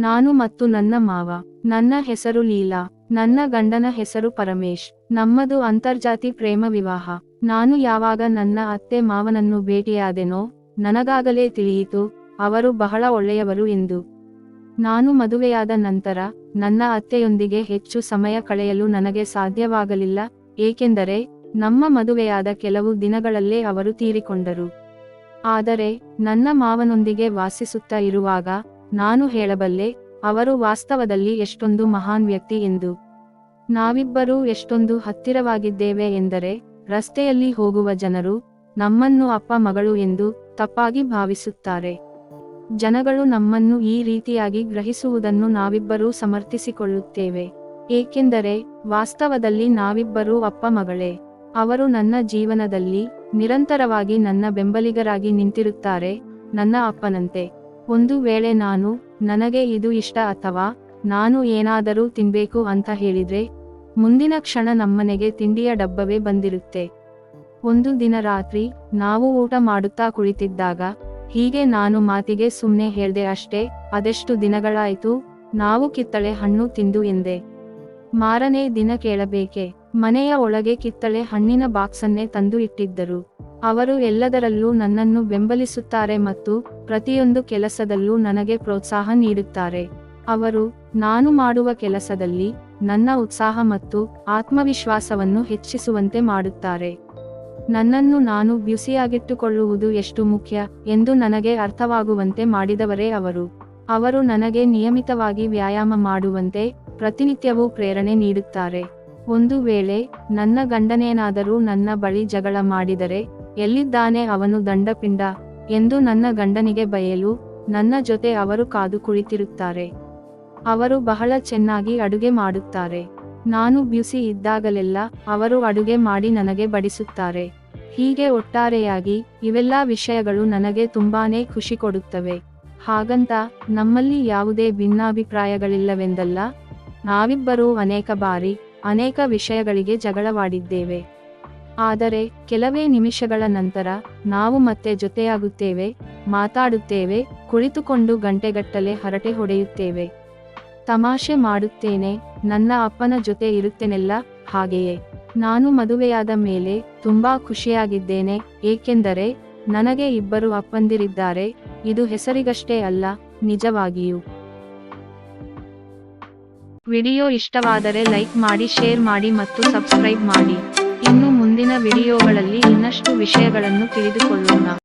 ನಾನು ಮತ್ತು ನನ್ನ ಮಾವ, ನನ್ನ ಹೆಸರು ಲೀಲಾ, ನನ್ನ ಗಂಡನ ಹೆಸರು ಪರಮೇಶ್, ನಮ್ಮದು ಅಂತರ್ಜಾತಿ ಪ್ರೇಮ ವಿವಾಹ. ನಾನು ಯಾವಾಗ ನನ್ನ ಅತ್ತೆ ಮಾವನನ್ನು ಭೇಟಿಯಾದೆನೋ, ನನಗಾಗಲೇ ತಿಳಿಯಿತು, ಅವರು ಬಹಳ ಒಳ್ಳೆಯವರು ಎಂದು. ನಾನು ಮದುವೆಯಾದ ನಂತರ, ನನ್ನ ಅತ್ತೆಯೊಂದಿಗೆ ಹೆಚ್ಚು ಸಮಯ ಕಳೆಯಲು ನನಗೆ ಸಾಧ್ಯವಾಗಲಿಲ್ಲ, ಏಕೆಂದರೆ, ನಮ್ಮ ಮದುವೆಯಾದ ಕೆಲವು ದಿನಗಳಲ್ಲೇ ಅವರು ತೀರಿಕೊಂಡರು. ಆದರೆ, ನನ್ನ ಮಾವನೊಂದಿಗೆ ವಾಸಿಸುತ್ತಾ ಇರುವಾಗ ನಾನು ಹೇಳಬಲ್ಲೆ, ಅವರು ವಾಸ್ತವದಲ್ಲಿ ಎಷ್ಟೊಂದು ಮಹಾನ್ ವ್ಯಕ್ತಿ ಎಂದು. ನಾವಿಬ್ಬರೂ ಎಷ್ಟೊಂದು ಹತ್ತಿರವಾಗಿದ್ದೇವೆ ಎಂದರೆ, ರಸ್ತೆಯಲ್ಲಿ ಹೋಗುವ ಜನರು, ನಮ್ಮನ್ನು ಅಪ್ಪ ಮಗಳು ಎಂದು ತಪ್ಪಾಗಿ ಭಾವಿಸುತ್ತಾರೆ. ಜನಗಳು ನಮ್ಮನ್ನು ಈ ರೀತಿಯಾಗಿ ಗ್ರಹಿಸುವುದನ್ನು ನಾವಿಬ್ಬರೂ ಸಮರ್ಥಿಸಿಕೊಳ್ಳುತ್ತೇವೆ. ಏಕೆಂದರೆ, ವಾಸ್ತವದಲ್ಲಿ ನಾವಿಬ್ಬರೂ ಅಪ್ಪ ಮಗಳೇ. ಅವರು ನನ್ನ ಜೀವನದಲ್ಲಿ ನಿರಂತರವಾಗಿ ನನ್ನ ಬೆಂಬಲಿಗರಾಗಿ ನಿಂತಿರುತ್ತಾರೆ, ನನ್ನ ಅಪ್ಪನಂತೆ. ಒಂದು ವೇಳೆ ನಾನು, ನನಗೆ ಇದು ಇಷ್ಟ ಅಥವಾ ನಾನು ಏನಾದರೂ ತಿನ್ಬೇಕು ಅಂತ ಹೇಳಿದ್ರೆ, ಮುಂದಿನ ಕ್ಷಣ ನಮ್ಮನೆಗೆ ತಿಂಡಿಯ ಡಬ್ಬವೇ ಬಂದಿರುತ್ತೆ. ಒಂದು ದಿನ ರಾತ್ರಿ, ನಾವು ಊಟ ಮಾಡುತ್ತಾ ಕುಳಿತಿದ್ದಾಗ, ಹೀಗೆ ನಾನು ಮಾತಿಗೆ ಸುಮ್ಮನೆ ಹೇಳ್ದೆ ಅಷ್ಟೇ, ಅದೆಷ್ಟು ದಿನಗಳಾಯ್ತು, ನಾವು ಕಿತ್ತಳೆ ಹಣ್ಣು ತಿಂದು ಎಂದೆ. ಮಾರನೇ ದಿನ ಕೇಳಬೇಕೆ, ಮನೆಯ ಒಳಗೆ ಕಿತ್ತಳೆ ಹಣ್ಣಿನ ಬಾಕ್ಸನ್ನೇ ತಂದು ಇಟ್ಟಿದ್ದರು. ಅವರು ಎಲ್ಲದರಲ್ಲೂ ನನ್ನನ್ನು ಬೆಂಬಲಿಸುತ್ತಾರೆ ಮತ್ತು ಪ್ರತಿಯೊಂದು ಕೆಲಸದಲ್ಲೂ ನನಗೆ ಪ್ರೋತ್ಸಾಹ ನೀಡುತ್ತಾರೆ. ಅವರು, ನಾನು ಮಾಡುವ ಕೆಲಸದಲ್ಲಿ ನನ್ನ ಉತ್ಸಾಹ ಮತ್ತು ಆತ್ಮವಿಶ್ವಾಸವನ್ನು ಹೆಚ್ಚಿಸುವಂತೆ ಮಾಡುತ್ತಾರೆ. ನನ್ನನ್ನು ನಾನು ಬ್ಯುಸಿಯಾಗಿಟ್ಟುಕೊಳ್ಳುವುದು ಎಷ್ಟು ಮುಖ್ಯ ಎಂದು ನನಗೆ ಅರ್ಥವಾಗುವಂತೆ ಮಾಡಿದವರೇ ಅವರು. ಅವರು ನನಗೆ ನಿಯಮಿತವಾಗಿ ವ್ಯಾಯಾಮ ಮಾಡುವಂತೆ ಪ್ರತಿನಿತ್ಯವೂ ಪ್ರೇರಣೆ ನೀಡುತ್ತಾರೆ. ಒಂದು ವೇಳೆ ನನ್ನ ಗಂಡನೇನಾದರೂ ನನ್ನ ಬಳಿ ಜಗಳ ಮಾಡಿದರೆ ಎಲ್ಲಿದ್ದಾನೆ ಅವನು ದಂಡಪಿಂಡ? ಎಂದು ನನ್ನ ಗಂಡನಿಗೆ ಬಯಲು, ನನ್ನ ಜೊತೆ ಅವರು ಕಾದು ಕುಳಿತಿರುತ್ತಾರೆ. ಅವರು ಬಹಳ ಚೆನ್ನಾಗಿ ಅಡುಗೆ ಮಾಡುತ್ತಾರೆ. ನಾನು ಬ್ಯುಸಿ ಇದ್ದಾಗಲೆಲ್ಲ ಅವರು ಅಡುಗೆ ಮಾಡಿ ನನಗೆ ಬಡಿಸುತ್ತಾರೆ. ಹೀಗೆ ಒಟ್ಟಾರೆಯಾಗಿ ಇವೆಲ್ಲ ವಿಷಯಗಳು ನನಗೆ ತುಂಬಾನೇ ಖುಷಿ ಕೊಡುತ್ತವೆ. ಹಾಗಂತ ನಮ್ಮಲ್ಲಿ ಯಾವುದೇ ಭಿನ್ನಾಭಿಪ್ರಾಯಗಳಿಲ್ಲವೆಂದಲ್ಲ? ನಾವಿಬ್ಬರೂ ಅನೇಕ ಬಾರಿ ಅನೇಕ ವಿಷಯಗಳಿಗೆ ಜಗಳವಾಡಿದ್ದೇವೆ. ಆದರೆ ಕೆಲವೇ ನಿಮಿಷಗಳ ನಂತರ ನಾವು ಮತ್ತೆ ಜೊತೆಯಾಗುತ್ತೇವೆ, ಮಾತಾಡುತ್ತೇವೆ, ಕುಳಿತುಕೊಂಡು ಗಂಟೆಗಟ್ಟಲೆ ಹರಟೆ ಹೊಡೆಯುತ್ತೇವೆ. ತಮಾಷೆ ಮಾಡುತ್ತೇನೆ, ನನ್ನ ಅಪ್ಪನ ಜೊತೆ ಇರುತ್ತೇನೆಲ್ಲ? ಹಾಗೆಯೇ. ನಾನು ಮದುವೆಯಾದ ಮೇಲೆ ತುಂಬಾ ಖುಷಿಯಾಗಿದ್ದೇನೆ, ಏಕೆಂದರೆ ನನಗೆ ಇಬ್ಬರು ಅಪ್ಪಂದಿರಿದ್ದಾರೆ, ಇದು ಹೆಸರಿಗಷ್ಟೇ ಅಲ್ಲ, ನಿಜವಾಗಿಯೂ. ವಿಡಿಯೋ ಇಷ್ಟವಾದರೆ ಲೈಕ್ ಮಾಡಿ, ಶೇರ್ ಮಾಡಿ ಮತ್ತು ಸಬ್ಸ್ಕ್ರೈಬ್ ಮಾಡಿ. ಮುಂದಿನ ವಿಡಿಯೋಗಳಲ್ಲಿ ಇನ್ನಷ್ಟು ವಿಷಯಗಳನ್ನು ತಿಳಿದುಕೊಳ್ಳೋಣ.